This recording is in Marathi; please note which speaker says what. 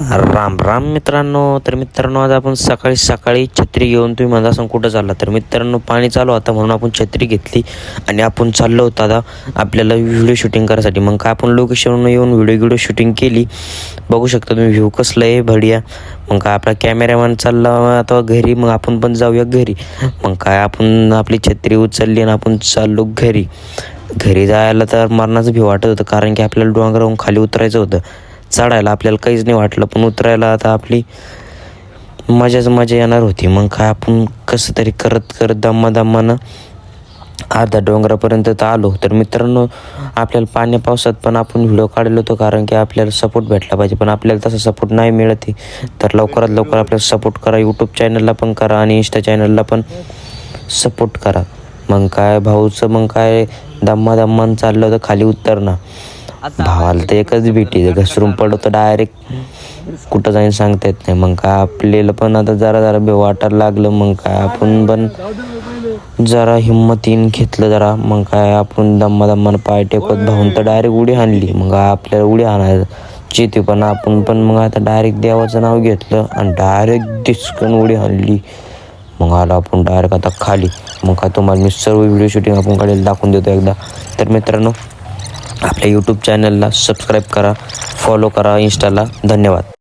Speaker 1: राम राम मित्रांनो. तर मित्रांनो आज आपण सकाळी सकाळी छत्री घेऊन तुम्ही म्हणता असं कुठं चालला तर मित्रांनो पाणी चालू होता म्हणून आपण छत्री घेतली आणि आपण चाललो होतो आता आपल्याला व्हिडिओ शूटिंग करायसाठी. मग काय आपण लोकेशनवरून येऊन व्हिडिओ व्हिडिओ शूटिंग केली. बघू शकता तुम्ही व्ह्यू कसलं आहे भडिया. मग काय आपला कॅमेरामॅन चालला आता घरी मग आपण पण जाऊया घरी. मग काय आपण आपली छत्री उचलली आणि आपण चाललो घरी. घरी जायला तर मरणाचं भी वाटत होतं कारण की आपल्याला डोंगरावरून खाली उतरायचं होतं. चढायला आपल्याला काहीच नाही वाटलं पण उतरायला आता आपली मजाच मजा येणार होती. मग काय आपण कसं तरी करत करत दम्मा दम्मानं अर्धा डोंगरापर्यंत तर आलो. तर मित्रांनो आपल्याला पाण्या पावसात पण आपण व्हिडिओ काढलो होतो कारण की आपल्याला सपोर्ट भेटला पाहिजे. पण आपल्याला तसा सपोर्ट नाही मिळत आहे. तर लवकरात लवकर आपल्याला सपोर्ट करा. यूट्यूब चॅनलला पण करा आणि इंस्टा चॅनलला पण सपोर्ट करा. मग काय भाऊचं मग काय दम्मा दम्मान चाललं होतं खाली उतरणं. भावाला तर एकच भेटी घसरून पडतो तर डायरेक्ट कुठं जाईन सांगता येत नाही. मग काय आपल्याला पण आता जरा जरा बे वाटायला लागलं. मग काय आपण पण जरा हिंमतीन घेतलं जरा. मग काय आपण दम्मा दम्मान पाय टेकत धावून तर डायरेक्ट उडी हाणली. मग आपल्याला उडी हाणायला चिती पण आपण पण मग आता डायरेक्ट देवाचं नाव घेतलं आणि डायरेक्ट दिसकन उडी हाणली. मग आलो आपण डायरेक्ट आता खाली. मग काय तुम्हाला मी सर्व व्हिडिओ शूटिंग आपण काढेल दाखवून देतो एकदा. तर मित्रांनो आपल्या यूट्यूब चॅनलला सबस्क्राईब करा फॉलो करा इंस्टाला धन्यवाद.